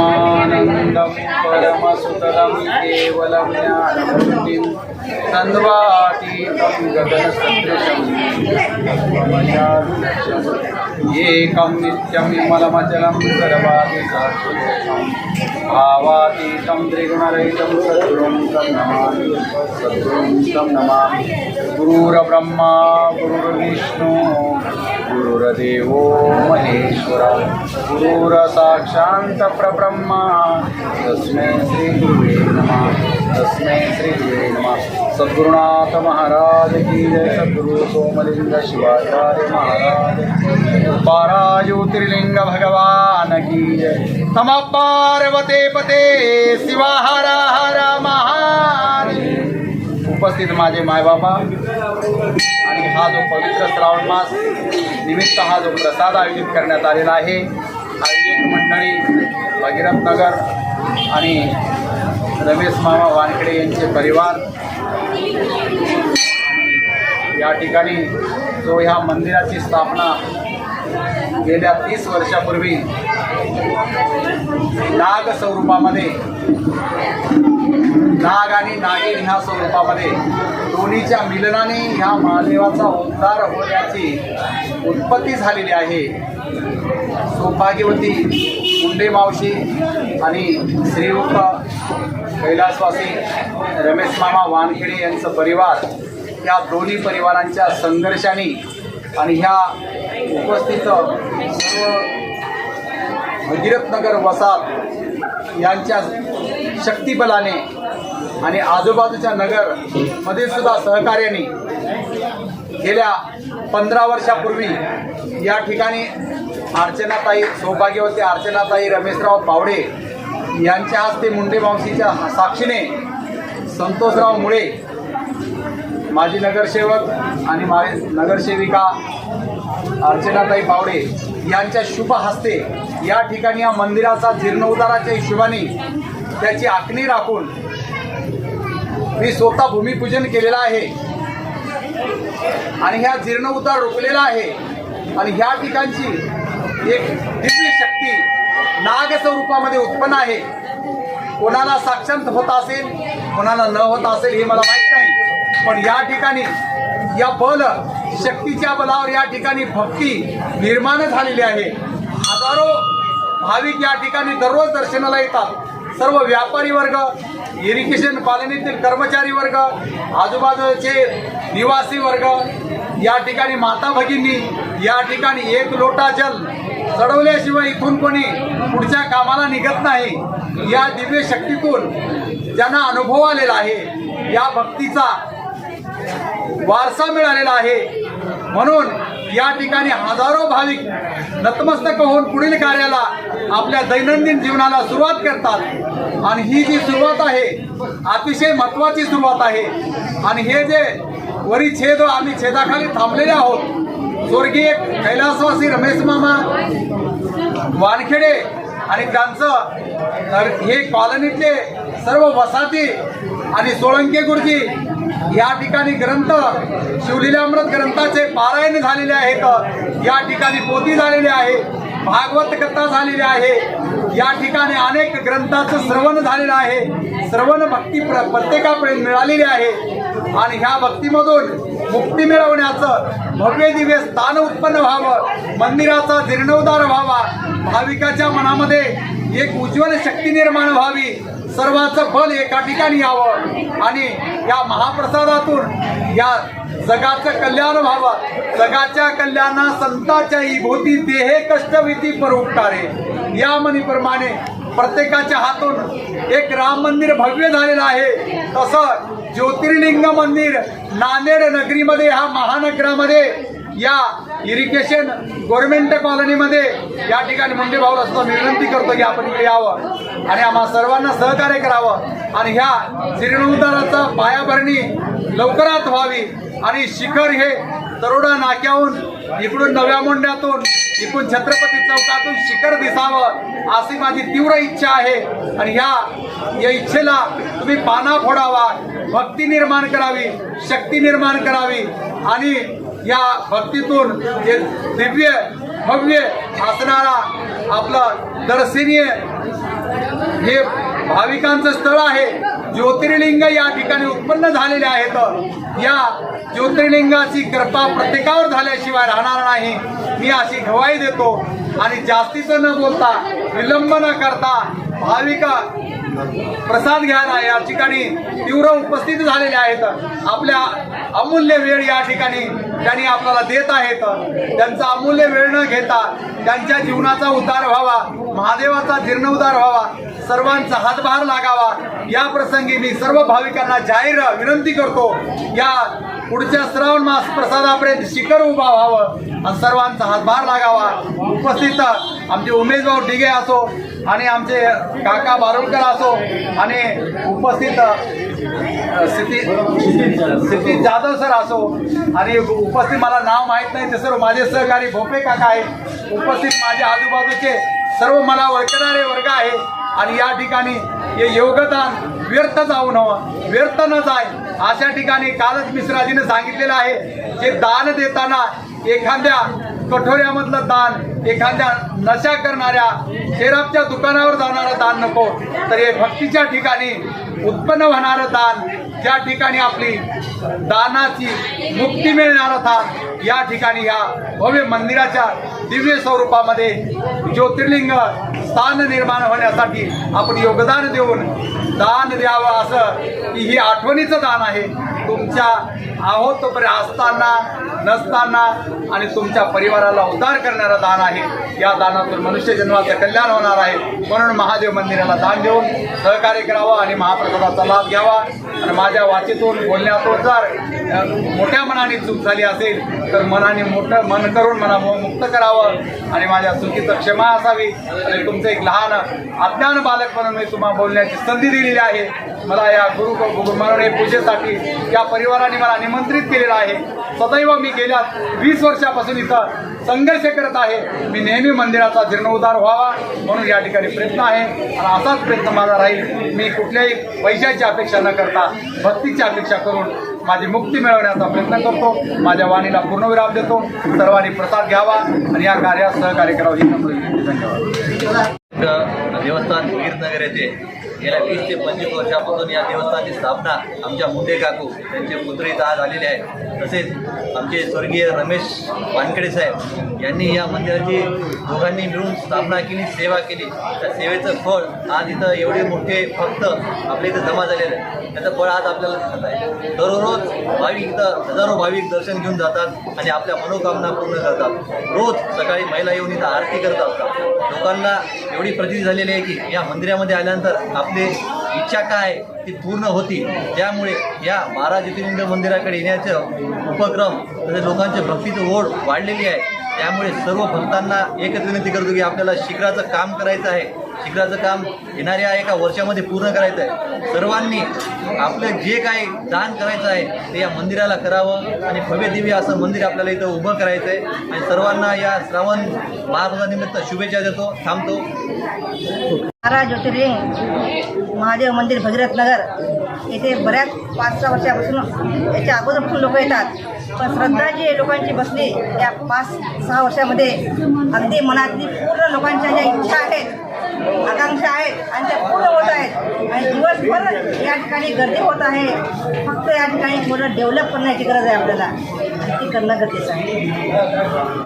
ब्रह्मानन्दं परमसुतरं केवलं ज्ञानमूर्तिं तन्वातीतं गगनसदृशं तत्त्वमयादृशम् एकं नित्यं विमलमचलं सर्वादिसाक्षिकं भावातीतं त्रिगुणरहितं सद्गुरुं तं नमामि। सद्गुरुं तं नमामि। गुरुर्ब्रह्मा गुरुर्विष्णु गुरुर्देवो महेश्वर। गुरुरसाक्षान्तप्रब्रह्मा तस्मै श्रीगुरुवे नमः। तस्मै श्री सद्गुरुनाथ महाराज की जय सद्गुरु सोमलिंग शिवाचार्य महाराज। पारा ज्योतिर्लिंग भगवान की जय। तम पार्वते पते शिवा हरा हरा महान उपस्थित माझे मायबाबा आणि हा जो पवित्र श्रावण मास निमित्त हा जो प्रसाद आयोजित करण्यात आलेला आहे आयोजक मंडळी भगीरथ नगर आणि रमेश मामा वानखेडे यांचे परिवार या ठिकाणी जो ह्या मंदिराची स्थापना गेल्या तीस वर्षापूर्वी नाग स्वरूपामध्ये नाग आणि नागिन ह्या स्वरूपामध्ये दोन्हीच्या मिलनाने ह्या महादेवाचा उद्धार होण्याची उत्पत्ती झालेली आहे. सौभाग्यवती मुंडे मावशी आणि श्रीयुक्त कैलासवासी रमेश मामा वानखेडे यांचं परिवार या दोन्ही परिवारांच्या संघर्षाने आणि ह्या उपस्थित सर्व भगीरथनगर वसाहत यांच्या शक्तिबलाने आणि आजूबाजूच्या नगरमध्ये सुद्धा सहकार्याने गेल्या पंधरा वर्षापूर्वी या ठिकाणी अर्चनाताई सौभाग्यवती अर्चनाताई रमेशराव पावडे यांच्या हस्ते मुंडे मावशीच्या साक्षीने संतोषराव मुळे माजी नगरसेवक आणि मा नगरसेविका अर्चनाताई पावडे यांच्या शुभ हस्ते या ठिकाणी या मंदिराचा जीर्णोद्धाराच्या हिशोबाने त्याची आखणी राखून मी स्वतः भूमिपूजन केलेलं आहे. आणि ह्या जीर्णोद्धार रोखलेला आहे. आणि ह्या ठिकाणची एक दिव्य शक्ती नाग स्वरूपामध्ये उत्पन्न आहे. कोणाला साक्षांत होत असेल कोणाला न होत असेल हे मला माहीत नाही. पण या ठिकाणी या बल शक्तीच्या बलावर या ठिकाणी भक्ती निर्माण झालेली आहे. हजारो भाविक या ठिकाणी दररोज दर्शनाला येतात. सर्व व्यापारी वर्ग इरिगेशन कॉलनीतील कर्मचारी वर्ग आजूबाजूचे निवासी वर्ग या ठिकाणी माता भगिनी या ठिकाणी एक लोटा जल चढवल्याशिवाय इथून कोणी पुढच्या कामाला निघत नाही. या दिव्य शक्तीतून ज्यांना अनुभव आलेला आहे या भक्तीचा वारसा मिळालेला आहे. म्हणून या ठिकाणी हजारो भाविक नतमस्तक होऊन पुढील कार्याला आपल्या दैनंदिन जीवनाला सुरुवात करतात. आणि ही जी सुरुवात आहे अतिशय महत्वाची सुरुवात आहे. आणि हे जे वरी छेद आम्ही छेदाखाली थांबलेले आहोत स्वर्गीय कैलासवासी रमेश मामा वानखेडे आणि त्यांचं तर हे कॉलनीतले सर्व वसाती आणि सोळंके गुरुजी या ठिकाणी ग्रंथ शिवलीलामृत ग्रंथाचे पारायण झालेले आहेत. या ठिकाणी पोती झालेली आहे भागवत कथा झालेली आहे. या ठिकाणी अनेक ग्रंथाचं श्रवण झालेलं आहे. श्रवण भक्ती प्र प्रत्येकापर्यंत मिळालेली आहे. आणि ह्या भक्तीमधून मुक्ती मिळवण्याचं भव्य दिव्य स्थान उत्पन्न व्हावं मंदिराचा जीर्णोद्धार व्हावा. भाविकाच्या मनामध्ये एक उज्ज्वल शक्ती निर्माण व्हावी. सर्वांचं बल एका ठिकाणी यावं आणि या महाप्रसादातून या जगाचं कल्याण व्हावं. जगाच्या कल्याणा संताच्या भोवती देहे कष्टविधी पर उपटारे या म्हणीप्रमाणे प्रत्येकाच्या हातून एक राम मंदिर भव्य झालेलं आहे. तसं ज्योतिर्लिंग मंदिर नांदेड नगरीमध्ये ह्या महानगरामध्ये या इरिगेशन गव्हर्नमेंट कॉलनीमध्ये या ठिकाणी मुंडे भाऊला सुद्धा विनंती करतो की आपण इकडे यावं आणि आम्हा सर्वांना सहकार्य करावं आणि ह्या जीर्णोद्धाराचा पायाभरणी लवकरात व्हावी आणि शिखर हे तरोडा नाक्याहून इकडून नव्या मोंड्यातून इकडून छत्रपती चौकातून शिखर दिसावं अशी माझी तीव्र इच्छा आहे. आणि ह्या या इच्छेला तुम्ही पाना फोडावा भक्ती निर्माण करावी शक्ती निर्माण करावी. आणि या भक्तीतून जे दिव्य भव्य असणारा आपलं दर्शनीय हे भाविकांचं स्थळ आहे. ज्योतिर्लिंग या ठिकाणी उत्पन्न झालेले आहेत. या ज्योतिर्लिंगाची कृपा प्रत्येकावर झाल्याशिवाय राहणार नाही. मी अशी गवाही देतो. आणि जास्तीचं न बोलता विलंब न करता भाविका प्रसाद घ्यायला या ठिकाणी तीव्र उपस्थित झालेले आहेत. आपल्या अमूल्य वेळ या ठिकाणी त्यांनी आपल्याला देत आहेत. त्यांचा अमूल्य वेळ न घेता त्यांच्या जीवनाचा उद्धार व्हावा. महादेवाचा जीर्णोद्धार व्हावा. सर्वांचा हातभार लागावा. या प्रसंगी मी सर्व भाविकांना जाहीर विनंती करतो या पुढच्या श्रावण मास प्रसादापर्यंत शिखर उभा व्हावं आणि सर्वांचा हातभार लागावा. उपस्थित आमचे उमेश भाऊ डिगे असो आणि आमचे काका बारुलकर असो आणि उपस्थित स्थिती स्थिती जाधव सर असो आणि उपस्थित मला नाव माहीत नाही ते सर्व माझे सहकारी भोपे काका आहे उपस्थित माझ्या आजूबाजूचे सर्व मला ओळखणारे वर्ग आहे. आणि या ठिकाणी हे योगदान व्यर्थ जाऊ नवं व्यर्थ न जाय अशा ठिकाणी कालच मिश्राजीने सांगितलेलं आहे जे दान देताना एखाद्या कठोऱ्यामधलं दान एखाद्या नशा करणाऱ्या शेराबच्या दुकानावर जाणारं दान नको तर हे भक्तीच्या ठिकाणी उत्पन्न होणारं दान ज्या ठिकाणी आपली दानाची मुक्ती मिळणार दान या ठिकाणी या भव्य मंदिराच्या दिव्य स्वरूपामध्ये ज्योतिर्लिंग स्थान निर्माण होण्यासाठी आपण योगदान देऊन दान द्यावं असं की ही आठवणीचं दान आहे. तुमच्या आहोत तोपर्यंत असताना नसताना आणि तुमच्या परिवाराला उद्धार करणारं दान आहे. या दानातून मनुष्य जन्माचं कल्याण होणार आहे. म्हणून महादेव मंदिराला दान देऊन सहकार्य करावं आणि महाप्रसादाचा लाभ घ्यावा. आणि माझ्या वाचेतून बोलण्यातून जर मोठ्या मनाने चूक झाली असेल तर मनाने मोठं मन करून मला मुक्त करावं आणि माझ्या चुकीचं क्षमा असावी. आणि तुमचं एक लहान अज्ञान बालक म्हणून मी तुम्हाला बोलण्याची संधी दिलेली आहे. मला या गुरु गुरु पूजेसाठी या परिवाराने मला निमंत्रित केलेलं आहे. सदैव मी गेल्या वीस वर्षापासून इथं संघर्ष करत आहे. मी नेहमी मंदिराचा जीर्णोद्धार व्हावा म्हणून या ठिकाणी प्रयत्न आहे. आणि असाच प्रयत्न माझा राहील. मी कुठल्याही पैशाची अपेक्षा न करता भक्तीची अपेक्षा करून माझी मुक्ती मिळवण्याचा प्रयत्न करतो. माझ्या वाणीला पूर्णविराम देतो. सर्वांनी प्रसाद घ्यावा आणि या कार्यात सहकार्य करावं ही नम्र धन्यवाद. देवस्थान कीर्तनगर येथे गेल्या वीस ते पंचवीस वर्षापासून या देवस्थानाची स्थापना आमच्या मुंडे काकू त्यांचे पुत्र इथं आज आलेले आहेत तसेच आमचे स्वर्गीय रमेश वानखेडे साहेब यांनी या मंदिराची दोघांनी मिळून स्थापना केली सेवा केली. त्या सेवेचं फळ आज इथं एवढे मोठे भक्त आपल्या इथं जमा झालेले आहे त्याचं फळ आज आपल्याला दिसत आहे. दररोज भाविक इथं हजारो भाविक दर्शन घेऊन जातात आणि आपल्या मनोकामना पूर्ण करतात. रोज सकाळी महिला येऊन इथं आरती करत असतात लोकांना एवढी प्रचिती झालेली आहे की या मंदिरामध्ये आल्यानंतर आपली इच्छा काय ती पूर्ण होती. त्यामुळे या बारा ज्योतिर्लिंग मंदिराकडे येण्याचं उपक्रम तसेच लोकांच्या भक्तीचं ओढ वाढलेली आहे. त्यामुळे सर्व भक्तांना एकच विनंती करतो की आपल्याला शिखराचं काम करायचं आहे. शिखराचं काम येणाऱ्या एका वर्षामध्ये पूर्ण करायचं आहे सर्वांनी आपलं जे काही दान करायचं आहे ते या मंदिराला करावं आणि भव्य दिव्य असं मंदिर आपल्याला इथं उभं करायचं आहे आणि सर्वांना या श्रावण महाराजानिमित्त शुभेच्छा देतो थांबतो. महाराज ज्योतिर्लिंग महादेव मंदिर भगीरथ नगर. येथे बऱ्याच पाच सहा वर्षापासून याच्या अगोदरपासून लोक येतात. पण श्रद्धा जी लोकांची बसली या पाच सहा वर्षामध्ये अगदी मनातली पूर्ण लोकांच्या ज्या इच्छा आहेत आकांक्षा आहेत आणि त्या पूर्ण होत आहेत. आणि दिवसभर या ठिकाणी गर्दी होत आहे. फक्त या ठिकाणी मुलं डेव्हलप करण्याची गरज आहे आपल्याला. ती करणं गरजेचं आहे.